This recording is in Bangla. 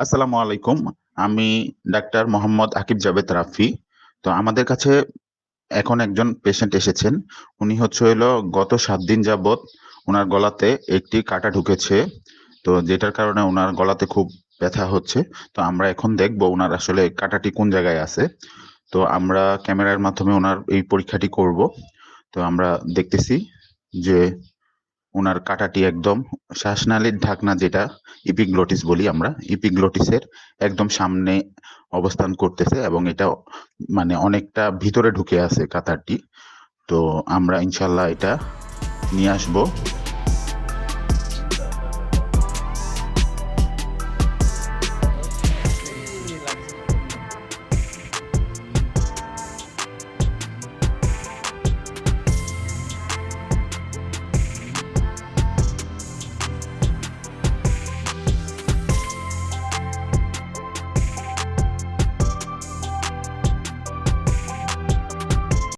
আসসালামু আলাইকুম। আমি ডাক্তার মোহাম্মদ আকিব জাভেদ রাফি। তো আমাদের কাছে এখন একজন পেশেন্ট এসেছেন। উনি হচ্ছে হইল গত সাত দিন যাবৎ ওনার গলাতে একটি কাঁটা ঢুকেছে। তো যেটার কারণে ওনার গলাতে খুব ব্যথা হচ্ছে। তো আমরা এখন দেখব ওনার আসলে কাঁটাটি কোন জায়গায় আছে। তো আমরা ক্যামেরার মাধ্যমে ওনার এই পরীক্ষাটি করব। তো আমরা দেখতেছি যে উনার কাটাটি একদম শ্বাসনালীর ঢাকনা যেটা ইপিগ্লোটিস বলি আমরা। ইপিগ্লোটিসের একদম সামনে অবস্থান করতেছে এবং এটা মানে অনেকটা ভিতরে ঢুকে আছে কাতারটি তো আমরা ইনশাল্লাহ এটা নিয়ে আসব।